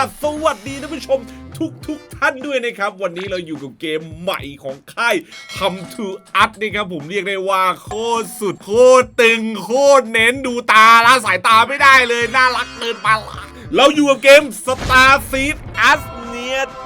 กับสวัสดีท่านผู้ชมทุกทุกๆท่านด้วยนะครับ วันนี้เราอยู่กับเกมใหม่ของค่าย Come to Us นะครับผมเรียกได้ว่าโคตรสุด โคตรตึง โคตรเน้นดูตาละสายตาไม่ได้เลย น่ารักเกินไปละเราอยู่กับเกม Star Seed Us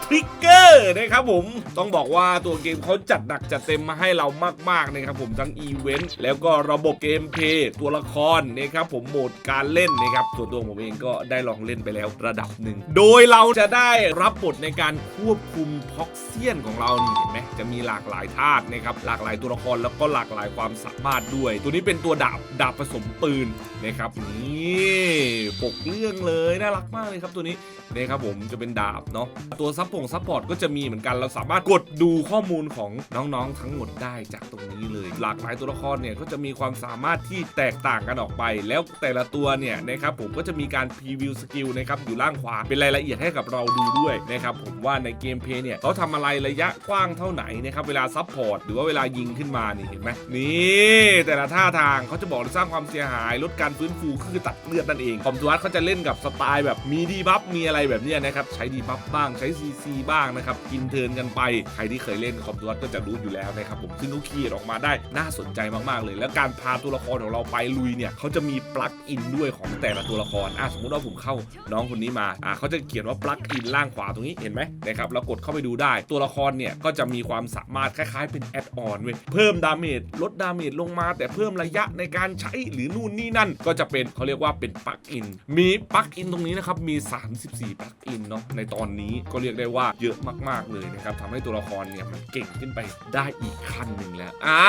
ทริกเกอร์นะครับผมต้องบอกว่าตัวเกมเขาจัดหนักจัดเต็มมาให้เรามากๆนะครับผมทั้งอีเวนต์แล้วก็ระบบเกมเพย์ตัวละครนะครับผมโหมดการเล่นนะครับส่วนตัวผมเองก็ได้ลองเล่นไปแล้วระดับหนึ่งโดยเราจะได้รับบทในการควบคุมพ็อกเซียนของเราเห็นไหมจะมีหลากหลายธาตุนะครับหลากหลายตัวละครแล้วก็หลากหลายความสามารถด้วย ตัวนี้เป็นตัวดาบดาบผสมปืนนะครับนี่ปกเรื่องเลยน่ารักมากเลยครับตัวนี้นะครับผมจะเป็นดาบเนาะตัวซับพงซัพพอร์ตก็จะมีเหมือนกัน เราสามารถกดดูข้อมูลของน้องๆทั้งหมดได้จากตรงนี้เลย หลากหลายตัวละครเนี่ยก็จะมีความสามารถที่แตกต่างกันออกไป แล้วแต่ละตัวเนี่ยนะครับผมก็จะมีการพรีวิวสกิลนะครับอยู่ล่างขวาเป็นรายละเอียดให้กับเราดูด้วยนะครับผมว่าในเกมเพย์เนี่ยเขาทำอะไรระยะกว้างเท่าไหนนะครับเวลาซับพอร์ตหรือว่าเวลายิงขึ้นมานี่เห็นไหมนี่แต่ละท่าทางเขาจะบอกสร้างความเสียหายลดการฟื้นฟูคือตัดเลือดนั่นเองคอมทูวัตเขาจะเล่นกับสไตล์แบบมีดีบัฟมีอะไรแบบนี้นะครับใช้ดีบัฟบ้างใช้ซีซีบ้างนะครับกินเทินกันไป ใครที่เคยเล่นคอมทูวัตก็จะรู้อยู่แล้วนะครับผมซึ่งเขาเขียนออกมาได้น่าสนใจมากๆเลย แล้วการพาตัวละครของเราไปลุยเนี่ยเขาจะมีปลั๊กอินด้วยของแต่ละตัวละครอะสมมติว่าผมเข้าน้องคนนี้มาอะเขาจะเขียนว่าปลั๊กอินล่างขวาตรงนี้เห็นไหมนะครับเรากดเข้าไปดูได้ตัวละครเนี่ยก็จะมีความสามารถคล้ายๆ เป็นแอดออนเว้ยเพิ่มดาเมจลดดาเมจลงมา แต่เพิ่มระยะในการใช้หรือนู่นนี่นั่น ก็จะเป็นเขาเรียกว่าเป็นปลั๊กอินมีปลั๊กอินตรงนี้นะครับมี 34ปลั๊กอินเนาะในตอนนี้ก็เรียกได้ว่าเยอะมากๆเลยนะครับทำให้ตัวละครเนี่ยมันเก่งขึ้นไปได้อีกขั้นหนึ่งแล้วอ่า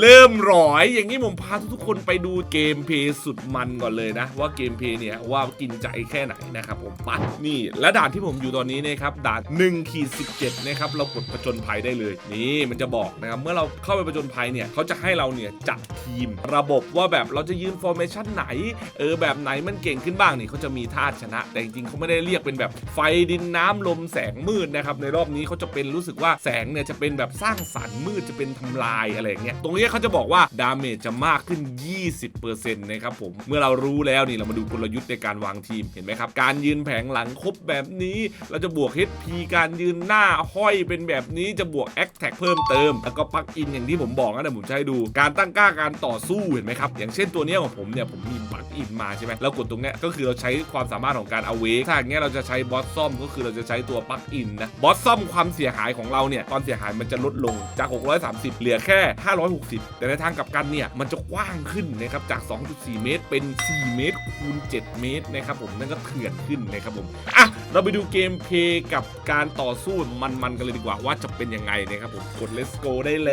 เริ่มร้อยอย่างนี้ผมพาทุกๆคนไปดูเกมเพลย์สุดมันก่อนเลยนะ ว่าเกมเพลย์เนี่ยว่ากินใจแค่ไหนนะครับผมปัดนี่ และด่านที่ผมอยู่ตอนนี้นะครับด่าน1ขีด17นะครับเรากดผจญภัยได้เลย นี่มันจะบอกนะครับเมื่อเราเข้าไปผจญภัยเนี่ยเขาจะให้เราเนี่ยจัดทีม ระบบว่าแบบเราจะยืนฟอร์เมชันไหนเออแบบไหนมันเก่งขึ้นบ้างนี่เขาจะมีธาชนะ แต่จริงๆเขาไม่ได้เรียกเป็นแบบไฟดินน้ำลมแสงมืดนะครับในรอบนี้เขาจะเป็นรู้สึกว่าแสงเนี่ยจะเป็นแบบสร้างสรรค์มืดจะเป็นทำลายอะไรเงี้ยตรงนี้เขาจะบอกว่าดาเมจจะมากขึ้น 20%นะครับผมเมื่อเรารู้แล้วนี่เรามาดูกลยุทธ์ในการวางทีมเห็นไหมครับ การยืนแผงหลังครบแบบนี้ เราจะบวก HP การยืนหน้าห้อยเป็นแบบนี้จะบวก a c t a g เพิ่มเติม แล้วก็ปักอินอย่างที่ผมบอกนะเดี๋ยวผมจะให้ดู การตั้งกล้าการต่อสู้เห็นไหมครับอย่างเช่นตัวนี้ของผมเนี่ยผมมีปักอินมาใช่ไหมแล้วกดตรงเนี้ยก็คือเราใช้ความสามารถของการเอาเวกถ้าอย่างเงี้ยเราจะใช้บอสซ่อมก็คือเราจะจะใช้ตัวปลั๊กอินนะบอสซ่อมความเสียหายของเราเนี่ยความเสียหายมันจะลดลงจาก 630 เหลือแค่ 560 แต่ในทางกลับกันเนี่ยมันจะกว้างขึ้นนะครับจาก 2.4 เมตรเป็น 4 เมตรคูณ 7 เมตรนะครับผมนั่นก็เถื่อนขึ้นนะครับผมอะ เราไปดูเกมเพย์กับการต่อสู้มันๆกันเลยดีกว่าว่าจะเป็นยังไงนะครับผมกด let's go ได้เล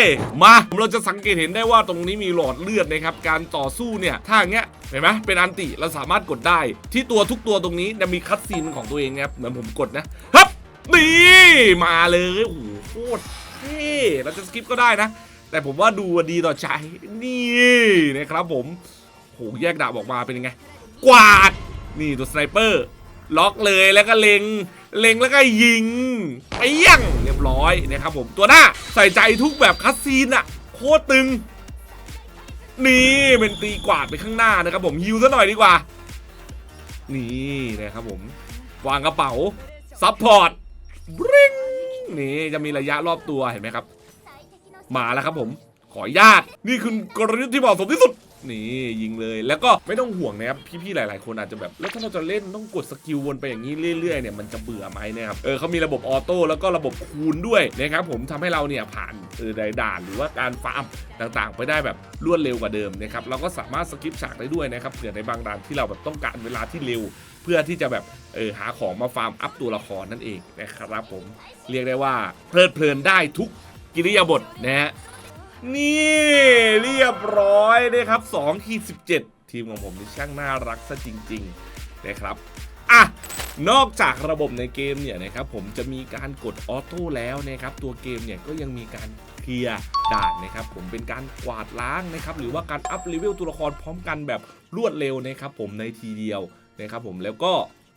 ย มาเราจะสังเกตเห็นได้ว่าตรงนี้มีหลอดเลือดนะครับการต่อสู้เนี่ยถ้าอย่างเงี้ยเห็นไหมเป็นอันติเราสามารถกดได้ ที่ตัวทุกตัวตรงนี้จะมีคัตซีนของตัวเองนะครับเหมือนผมกดนะฮับนี่มาเลยโอ้โหโคตรเท่เราจะสกิปก็ได้นะ แต่ผมว่าดูดีต่อใจนี่นะครับผมโหแยกดาบออกมาเป็นยังไง กวาดนี่ตัวสไนเปอร์ ล็อกเลยแล้วก็เล็ง เล็งแล้วก็ยิงเปี้ยงเรียบร้อยนะครับผมตัวหน้าใส่ใจทุกแบบคัสซีนอะโคตรตึง นี่เป็นตีกวาดไปข้างหน้านะครับผมฮิวซะหน่อยดีกว่า นี่นะครับผมวางกระเป๋าซับพอร์ตบริงนี่จะมีระยะรอบตัวเห็นไหมครับ มาแล้วครับผม ขออนุญาต นี่คือกลยุทธ์ที่เหมาะสมที่สุด นี่ยิงเลยแล้วก็ไม่ต้องห่วงนะครับพี่ๆหลาย ๆ คนอาจจะแบบแล้วถ้าเราจะเล่นต้องกดสกิลวนไปอย่างนี้เรื่อย ๆ เนี่ยมันจะเบื่อไหมนะครับเออเขามีระบบออโต้แล้วก็ระบบคูณด้วยนะครับผมทำให้เราเนี่ยผ่านเออด่านหรือว่าการฟาร์มต่างๆ ไปได้แบบรวดเร็วกว่าเดิมนะครับเราก็สามารถสกิปฉากได้ด้วยนะครับเผื่อในบางด่านที่เราแบบต้องการเวลาที่เร็วเพื่อที่จะแบบเออหาของมาฟาร์มอัพตัวละครนั่นเองนะครับผมเรียกได้ว่าเพลิดเพลินได้ทุกกิริยาบทนะฮะนี่ เรียบร้อยนะครับ2ขีด17 ทีมของผมนี่ช่างน่ารักซะจริงๆนะครับอะนอกจากระบบในเกมเนี่ยนะครับผมจะมีการกดออโต้แล้วนะครับตัวเกมเนี่ยก็ยังมีการเคลียร์ด่านนะครับผมเป็นการกวาดล้างนะครับหรือว่าการอัพเลเวลตัวละครพร้อมกันแบบรวดเร็วนะครับผมในทีเดียวนะครับผมแล้วก็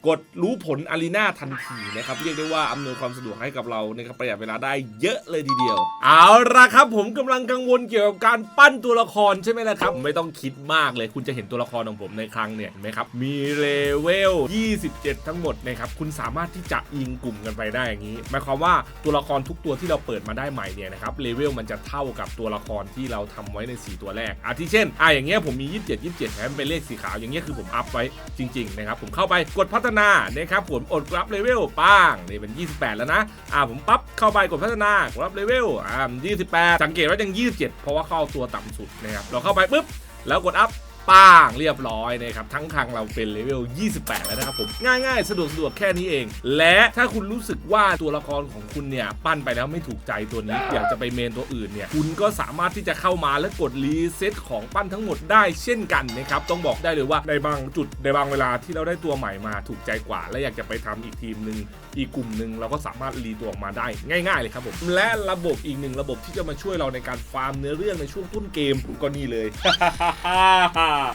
กดรู้ผลอารีนาทันทีนะครับเรียกได้ว่าอำนวยความสะดวกให้กับเรานะครับประหยัดเวลาได้เยอะเลยทีเดียว เอาละครับ ผมกำลังกังวลเกี่ยวกับการปั้นตัวละครใช่ไหมล่ะครับไม่ต้องคิดมากเลย คุณจะเห็นตัวละครของผมในครั้งเนี่ยเห็นไหมครับมีเลเวล 27 ทั้งหมดนะครับคุณสามารถที่จะยิงกลุ่มกันไปได้อย่างนี้หมายความว่าตัวละครทุกตัวที่เราเปิดมาได้ใหม่เนี่ยนะครับเลเวลมันจะเท่ากับตัวละครที่เราทำไว้ใน 4 ตัวแรกอาทิเช่นอะอย่างเงี้ยผมมี 27 27แถมเป็นเลขสีขาวอย่างเงี้ยคือผมอัพไว้จริงๆนะครับผมเข้าไปกดพัฒนานะครับผมอดกรับเลเวลป้างนี่เป็น 28 แล้วนะ อ่าผมปั๊บเข้าไปกดพัฒนากดรับเลเวล อ่า28 สังเกตว่ายัง 27 เพราะว่าเข้าตัวต่ำสุดนะครับ เราเข้าไปปุ๊บ แล้วกดอัพ ป้างเรียบร้อยนะครับทั้งครั้งเราเป็นเลเวล 28 แล้วนะครับผมง่ายๆ สะดวกสะดวกแค่นี้เอง และถ้าคุณรู้สึกว่าตัวละครของคุณเนี่ยปั้นไปแล้วไม่ถูกใจตัวนี้ อยากจะไปเมนตัวอื่นเนี่ยคุณก็สามารถที่จะเข้ามาและกดรีเซ็ตของปั้นทั้งหมดได้เช่นกันนะครับต้องบอกได้เลยว่าในบางจุดในบางเวลาที่เราได้ตัวใหม่มาถูกใจกว่า และอยากจะไปทำอีกทีมหนึ่งอีกกลุ่มหนึ่งเราก็สามารถรีตัวออกมาได้ง่าย ๆ เลยครับผมและระบบอีกหนึ่งระบบที่จะมาช่วยเราในการฟาร์มเนื้อเรื่องในช่วงต้นเกมก็นี่เลย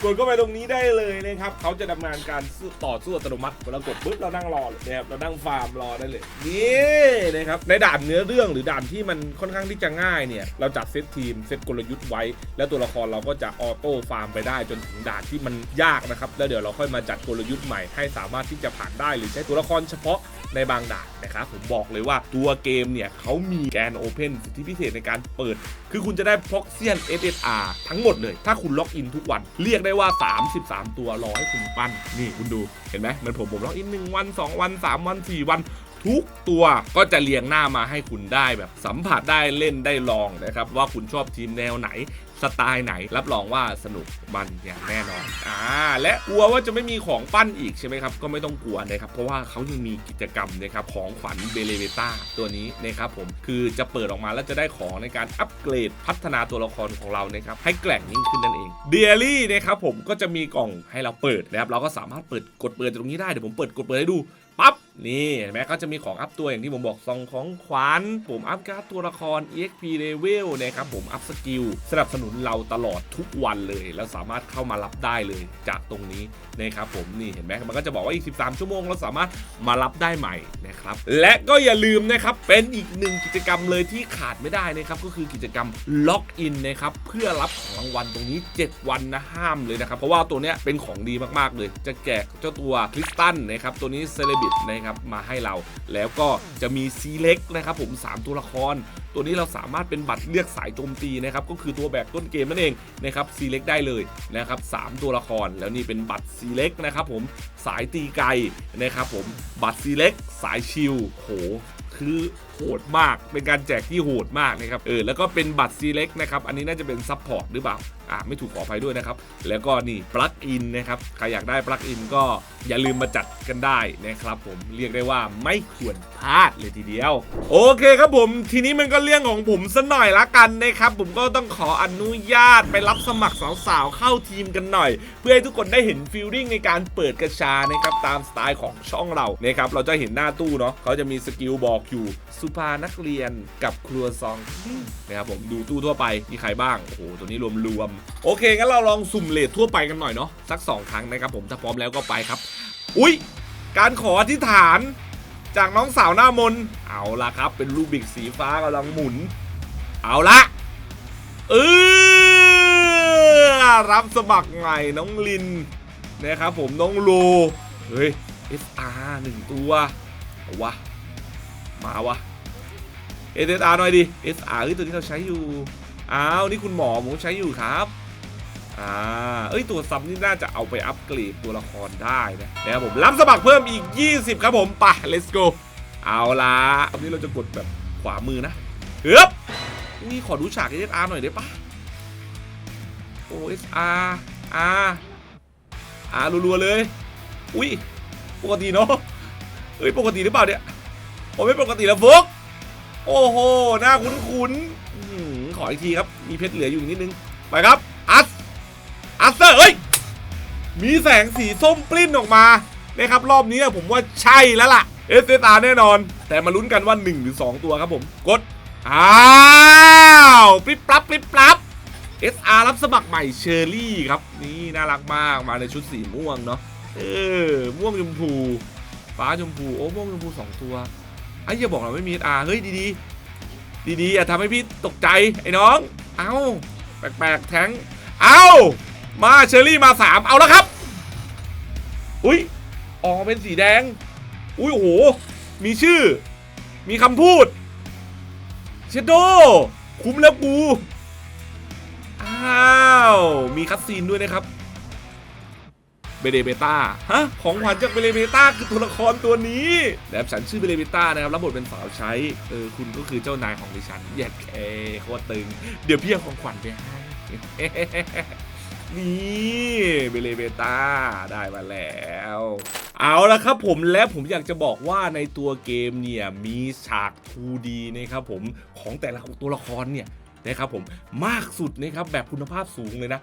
กดเข้าไปตรงนี้ได้เลยนะครับเขาจะดำเนินการต่อสู้อัตโนมัติเรากดปุ๊บเรานั่งรอเลยนะครับเรานั่งฟาร์มรอได้เลยนี่นะครับในด่านเนื้อเรื่องหรือด่านที่มันค่อนข้างที่จะง่ายเนี่ยเราจัดเซตทีมเซตกลยุทธ์ไว้ แล้วตัวละครเราก็จะออโต้ฟาร์มไปได้จนถึงด่านที่มันยากนะครับแล้วเดี๋ยวเราค่อยมาจัดกลยุทธ์ใหม่ให้สามารถที่จะผ่านได้หรือใช้ตัวละครเฉพาะ ในบางด่านนะครับผมบอกเลยว่าตัวเกมเนี่ยเขามีแกนโอเพนสิทธิพิเศษในการเปิด คือคุณจะได้พ็อกเซียน SSR ทั้งหมดเลย ถ้าคุณล็อกอินทุกวัน เรียกได้ว่า 33 ตัวรอให้คุณปั้น นี่คุณดูเห็นไหมเหมันผมผมล็อกอิน 1 วัน 2 วัน 3 วัน 4 วันทุกตัวก็จะเรียงหน้ามาให้คุณได้แบบสัมผัสได้เล่นได้ลองนะครับว่าคุณชอบทีมแนวไหน สไตล์ไหน รับรองว่าสนุกมันอย่างแน่นอนอ่าและกลัวว่าจะไม่มีของปั้นอีกใช่ไหมครับก็ไม่ต้องกลัวนะครับเพราะว่าเขายังมีกิจกรรมนะครับของขวัญเบเลเวต้าตัวนี้นะครับผมคือจะเปิดออกมาแล้วจะได้ของในการอัปเกรดพัฒนาตัวละครของเรานะครับให้แกร่งยิ่งขึ้นนั่นเองเดลี่นะครับผมก็จะมีกล่องให้เราเปิดนะครับเราก็สามารถเปิดกดเปิดตรงนี้ได้เดี๋ยวผมเปิดกดเปิดให้ดูปั๊บนี่เห็นไหมก็จะมีของอัพตัวอย่างที่ผมบอกซองของขวัญผมอัพการ์ดตัวละคร EXP level นะครับผมอัพสกิลสนับสนุนเราตลอดทุกวันเลย แล้วสามารถเข้ามารับได้เลยจากตรงนี้นะครับผมนี่เห็นไหมมันก็จะบอกว่าอีก 13 ชั่วโมงเราสามารถมารับได้ใหม่นะครับและก็อย่าลืมนะครับเป็นอีกหนึ่งกิจกรรมเลยที่ขาดไม่ได้นะครับก็คือกิจกรรมล็อกอินนะครับเพื่อรับของรางวัลตรงนี้ 7 วันนะห้ามเลยนะครับเพราะว่าตัวเนี้ยเป็นของดีมากๆเลย จะแจกเจ้าตัวคริสตันนะครับตัวนี้เซเลบิตนะครับมาให้เรา แล้วก็จะมีซีเล็กนะครับผม 3 ตัวละคร ตัวนี้เราสามารถเป็นบัตรเลือกสายโจมตีนะครับก็คือตัวแบกต้นเกมนั่นเองนะครับซีเล็กได้เลยนะครับสามตัวละครแล้วนี่เป็นบัตรซีเล็กนะครับผมสายตีไกนะครับผมบัตรซีเล็กสายชิลโหคือโหดมาก เป็นการแจกที่โหดมากนะครับ เออ แล้วก็เป็นบัตรซีเล็กนะครับ อันนี้น่าจะเป็นซัพพอร์ตหรือเปล่า อ่า ไม่ถูกขออภัยด้วยนะครับ แล้วก็นี่ปลั๊กอินนะครับ ใครอยากได้ปลั๊กอินก็อย่าลืมมาจัดกันได้นะครับผม เรียกได้ว่าไม่ควรพลาดเลยทีเดียว โอเคครับผม ทีนี้มันก็เรื่องของผมสัหน่อยละกันนะครับ ผมก็ต้องขออนุญาตไปรับสมัครสาวๆเข้าทีมกันหน่อย เพื่อให้ทุกคนได้เห็นฟีลลิ่งในการเปิดกระชานะครับตามสไตล์ของช่องเรานะครับ เราจะเห็นหน้าตู้เนาะ เขาจะมีสกิลบอกอยู่สุภานักเรียนกับครัวซองนะครับผมดูตู้ทั่วไปมีใครบ้าง โอ้โห ตัวนี้รวมๆโอเคงั้นเราลองสุ่มเลททั่วไปกันหน่อยเนาะสัก 2 ครั้งนะครับผมถ้าพร้อมแล้วก็ไปครับ อุ้ยการขออธิษฐานจากน้องสาวหน้ามน เอาละครับ เป็นรูบิกสีฟ้ากำลังหมุน เอาละเออรับสมัครใหม่น้องลินนะครับผมน้องโลเฮ้ย SR หนึ่งตัวเอาวะ มาวะ SR หน่อยดิ SR เฮ้ยตัวนี้เราใช้อยู่อ้าวนี่คุณหมอผมใช้อยู่ครับอ่าเอ้ยตัวซับนี่น่าจะเอาไปอัปเกรดตัวละครได้นะนะครับผมรับสมัครเพิ่มอีก 20 ครับผมไป let's go เอาละตอนนี้เราจะกดแบบขวามือนะเฮ้ยนี่ขอดูฉาก SR หน่อยได้ปะโอ้ SR R R รัวๆเลย อุ้ยปกติเนาะเฮ้ยปกติหรือเปล่าเนี่ยโอ้ไม่ปกติแล้วฟุก โอ้โหหน้าคุ้นๆอื้อหือขออีกทีครับ มีเพชรเหลืออยู่นิดนึง ไปครับ อัส อัสเซอร์เฮ้ย มีแสงสีส้มปลิ้นออกมานะครับรอบนี้ผมว่าใช่แล้วล่ะ s อ r แน่นอน แต่มาลุ้นกันว่า 1 หรือ 2 ตัวครับผม กด อ้าวปริบปรับปริบปรับ SR รับสมัครใหม่เชอร์รี่ครับ นี่น่ารักมาก มาในชุดสีม่วงเนาะ เออ ม่วงชมพู ฟ้าชมพู โอ้ ม่วงชมพูสองตัว ไอ้อย่าบอกเราไม่มีอาเฮ้ยดีๆ ดีๆอย่าทำให้พี่ตกใจไอ้น้อง เอ้าแปลกๆแทงเอ้ามาเชอรี่มาสามเอาแล้วครับ อุ้ยออกเป็นสีแดง อุ้ยโอ้โห มีชื่อ มีคำพูด เชดโด คุ้มแล้วกู อ้าว มีคัตซีนด้วยนะครับ เบเลเบต้าฮะของขวัญจากเบเลเบต้าคือตัวละครตัวนี้และฉันชื่อเบเลเบต้านะครับรับบทเป็นสาวใช้เออคุณก็คือเจ้านายของดิฉันแยดแคโคตรตึง เดี๋ยวพี่เอาของขวัญไปให้นี่เบเลเบต้าได้มาแล้ว เอาละครับผมและผมอยากจะบอกว่าในตัวเกมเนี่ยมีฉาก 2D นะครับผมของแต่ละตัวละครเนี่ยนะครับผมมากสุดนะครับแบบคุณภาพสูงเลยนะ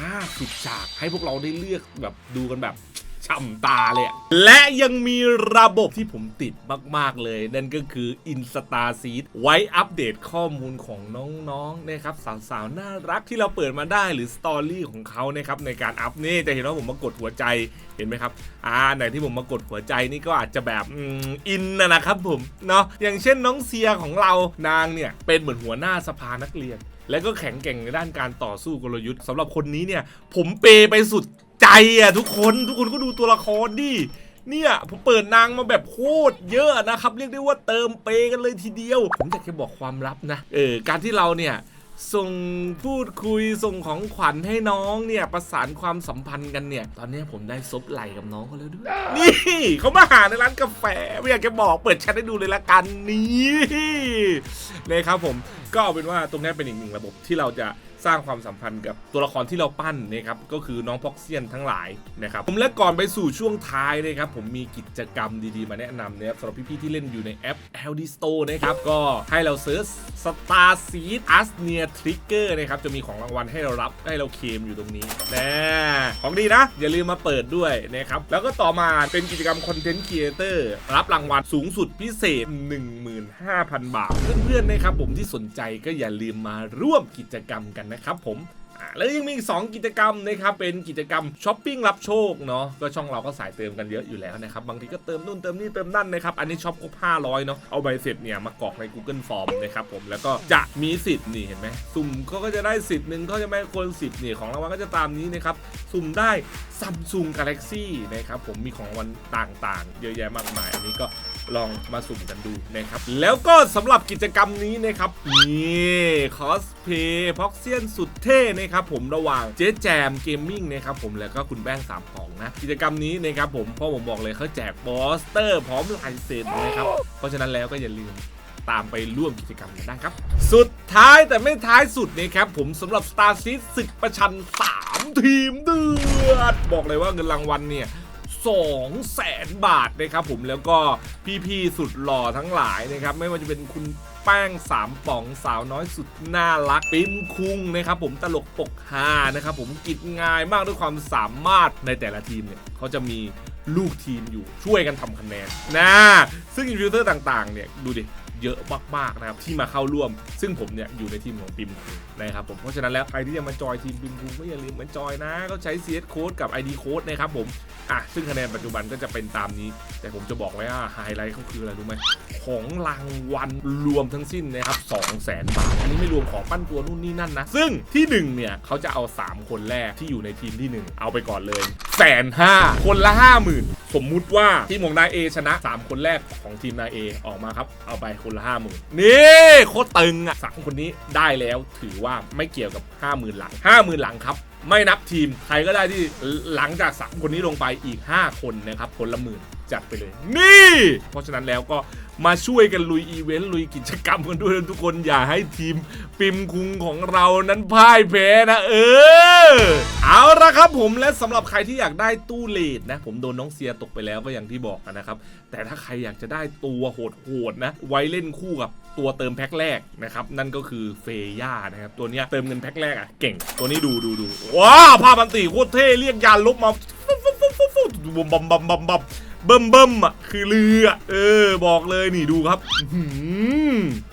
50 ฉาก ให้พวกเราได้เลือกแบบดูกันแบบช่ำตาเลยและยังมีระบบที่ผมติดมาก ๆ เลย นั่นก็คือ Insta Seed ไว้อัปเดตข้อมูลของน้องๆนะครับสาวๆ น่ารักที่เราเปิดมาได้หรือสตอรี่ของเขานะครับในการอัพนี่จะเห็นว่าผมมากดหัวใจเห็นไหมครับ อ่าไหนที่ผมมากดหัวใจนี่ก็อาจจะแบบอินนะนะครับผมเนาะอย่างเช่นน้องเซียของเรานางเนี่ยเป็นเหมือนหัวหน้าสภานักเรียน และก็แข็งแกร่งในด้านการต่อสู้กลยุทธ์สำหรับคนนี้เนี่ย ผมเปไปสุดใจอะทุกคนทุกคนก็ดูตัวละครดิเนี่ยผมเปิดนางมาแบบโคตรเยอะนะครับ เรียกได้ว่าเติมเปย์กันเลยทีเดียว ผมอยากจะบอกความลับนะเออการที่เราเนี่ย ส่งพูดคุยส่งของขวัญให้น้องเนี่ยประสานความสัมพันธ์กันเนี่ย ตอนนี้ผมได้ซบไหลกับน้องเขาแล้วด้วย นี่เขามาหาในร้านกาแฟไม่อยากจะบอกเปิดแชทให้ดูเลยละกันนี่นะครับผมก็เอาเป็นว่าตรงนี้เป็นอีกหนึ่งระบบที่เราจะ สร้างความสัมพันธ์กับตัวละครที่เราปั้นนะครับก็คือน้องพ็อกเซียนทั้งหลายนะครับผมและก่อนไปสู่ช่วงท้ายนะครับผมมีกิจกรรมดีๆ มาแนะนำนะครับสำหรับพี่ๆที่เล่นอยู่ในแอป LD Store นะครับก็ให้เราเซิร์ช Star Seed a s n e a Trigger นะครับจะมีของรางวัลให้เรารับให้เราเคมอยู่ตรงนี้นะของดีนะ อย่าลืมมาเปิดด้วยนะครับแล้วก็ต่อมาเป็นกิจกรรม Content Creator รับรางวัลสูงสุดพิเศษ 15,000 บาท เพื่อนๆนะครับผมที่สนใจก็อย่าลืมมาร่วมกิจกรรมกันนะครับผมแล้วยังมีอีก2กิจกรรมนะครับเป็นกิจกรรมช้อปปิ้งรับโชคเนาะก็ช่องเราก็สายเติมกันเยอะอยู่แล้วนะครับบางทีก็เติมนู่นเติมนี่เติมนั่นนะครับอันนี้ช็อปครบ500เนาะเอาใบเสร็จเนี่ยมากรอกใน Google Form นะครับผมแล้วก็จะมีสิทธิ์นี่เห็นไหมสุ่มเขาก็จะได้สิทธิ์หนึ่งเขาจะไม่คนสิทธิ์นี่ของรางวัลก็จะตามนี้นะครับสุ่มได้ Samsung Galaxy นะครับผมมีของรางวัลต่างๆ เยอะแยะมากมายอันนี้ก็ ลองมาสุ่มกันดูนะครับ แล้วก็สำหรับกิจกรรมนี้นะครับ นี่คอสเพย์พ็อกเซียนสุดเท่นะครับผมระหว่างเจ๊แจมเกมมิ่งนะครับผมแล้วก็คุณแป้งสามของนะ กิจกรรมนี้นะครับผมพราะผมบอกเลยเขาแจกบอสเตอร์พร้อมลายเซ็นนะครับ เพราะฉะนั้นแล้วก็อย่าลืมตามไปร่วมกิจกรรมกันได้ครับ สุดท้ายแต่ไม่ท้ายสุดนะครับ ผมสำหรับ Star Seed ศึกประชัน 3 ทีมเดือด บอกเลยว่าเงินรางวัลเนี่ย 2แสนบาทนะครับผมแล้วก็พี่ๆสุดหล่อทั้งหลายนะครับไม่ว่าจะเป็นคุณแป้งสามป๋องสาวน้อยสุดน่ารักปิมคุงนะครับผมตลกปกฮานะครับผมกิจง่ายมากด้วยความสามารถในแต่ละทีมเนี่ยเขาจะมีลูกทีมอยู่ช่วยกันทำคะแนนนะซึ่งอินฟิวเตอร์ต่างๆเนี่ยดูดิ เยอะมากๆนะครับที่มาเข้าร่วม ซึ่งผมเนี่ยอยู่ในทีมของปิมคุงนะครับผมเพราะฉะนั้นแล้วใครที่จะมาจอยทีมปิมคุงก็อย่าลืมมาจอยนะเขาใช้ CS Code กับ ID Code นะครับผมอะซึ่งคะแนนปัจจุบันก็จะเป็นตามนี้ แต่ผมจะบอกไว้ว่าไฮไลท์เขาคืออะไรรู้ไหมของรางวัลรวมทั้งสิ้นนะครับ2 0 0แสนบาท อันนี้ไม่รวมของปั้นตัวนู่นนี่นั่นนะ ซึ่งที่หนึ่งเนี่ยเขาจะเอา 3 คนแรกที่อยู่ในทีมที่หนึ่งเอาไปก่อนเลยแสนห้าคนละ 50,000 สมมุติว่าทีมของนายเอชนะ 3 คนแรกของทีมนายเอออกมาครับ เอาไปคนละ50,000นี่โคตรตึงอะสามคนนี้ได้แล้วถือว่าไม่เกี่ยวกับ 50,000 หลัง 50,000 หลังครับไม่นับทีม ใครก็ได้ที่หลังจาก3คนนี้ลงไปอีก 5 คนนะครับคนละหมื่น จัดไปเลย นี่ เพราะฉะนั้นแล้วก็มาช่วยกันลุยอีเวนต์ลุยกิจกรรมกันด้วยทุกคนอย่าให้ทีมปิมคุงของเรานั้นพ่ายแพ้นะเออ เอาละครับผมและสำหรับใครที่อยากได้ตู้เลดนะ ผมโดนน้องเซียตกไปแล้วก็อย่างที่บอกนะครับ แต่ถ้าใครอยากจะได้ตัวโหดๆนะ ไว้เล่นคู่กับตัวเติมแพ็คแรกนะครับ นั่นก็คือเฟย่านะครับ ตัวนี้เติมเงินแพ็คแรกอะเก่งตัวนี้ดูดูดูว้าวภาพมันตีโคตรเท่เรียกยานลบมาฟุ๊บฟุ๊บฟุ๊บฟุ๊ฟุ๊บบัมบัมบัมบัม เบิ่มเบิ่มอะคือเรือเออบอกเลยนี่ดูครับ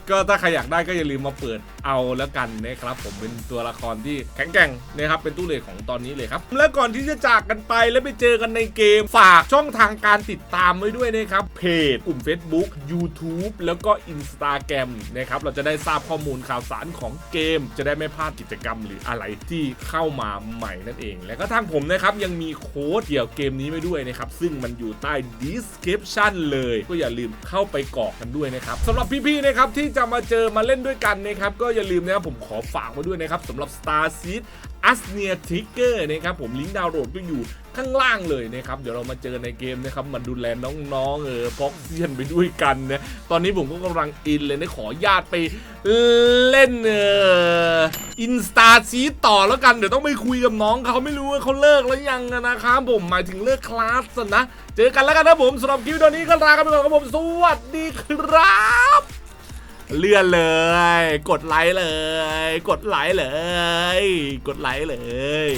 ก็ถ้าใครอยากได้ก็อย่าลืมมาเปิดเอาแล้วกันนะครับผมเป็นตัวละครที่แข็งแกร่งนะครับเป็นตู้เลทของตอนนี้เลยครับ และก่อนที่จะจากกันไปแล้วไปเจอกันในเกม ฝากช่องทางการติดตามไว้ด้วยนะครับเพจกลุ่ม Facebook YouTube แล้วก็ Instagram นะครับเราจะได้ทราบข้อมูลข่าวสารของเกม จะได้ไม่พลาดกิจกรรมหรืออะไรที่เข้ามาใหม่นั่นเอง และก็ทางผมนะครับยังมีโค้ดเกี่ยวเกมนี้ไว้ด้วยนะครับซึ่งมันอยู่ใต้ description เลย ก็อย่าลืมเข้าไปกรอกกันด้วยนะครับสำหรับพี่ๆนะครับที่จะมาเจอมาเล่นด้วยกันนะครับก็อย่าลืมนะครับผมขอฝากไว้ด้วยนะครับสำหรับ Star Seed อัสเนียทิกเกอร์นะครับผมลิงก์ดาวน์โหลดก็อยู่ข้างล่างเลยนะครับ เดี๋ยวเรามาเจอในเกมนะครับมาดูแลน้องๆเออพ็อกเซียนไปด้วยกันนะตอนนี้ผมก็กำลังอินเลยนะขอญาตไปเล่นเอออินสตาซีต่อแล้วกัน เดี๋ยวต้องไปคุยกับน้องเขาไม่รู้ว่าเขาเลิกแล้วยังนะครับผมหมายถึงเลิกคลาสนะ เจอกันแล้วกันนะผมสำหรับคลิปวิดีโอนี้ก็ลากันไปก่อนครับผม สวัสดีครับ เลื่อนเลย กดไลค์เลย กดไลค์เลย กดไลค์เลย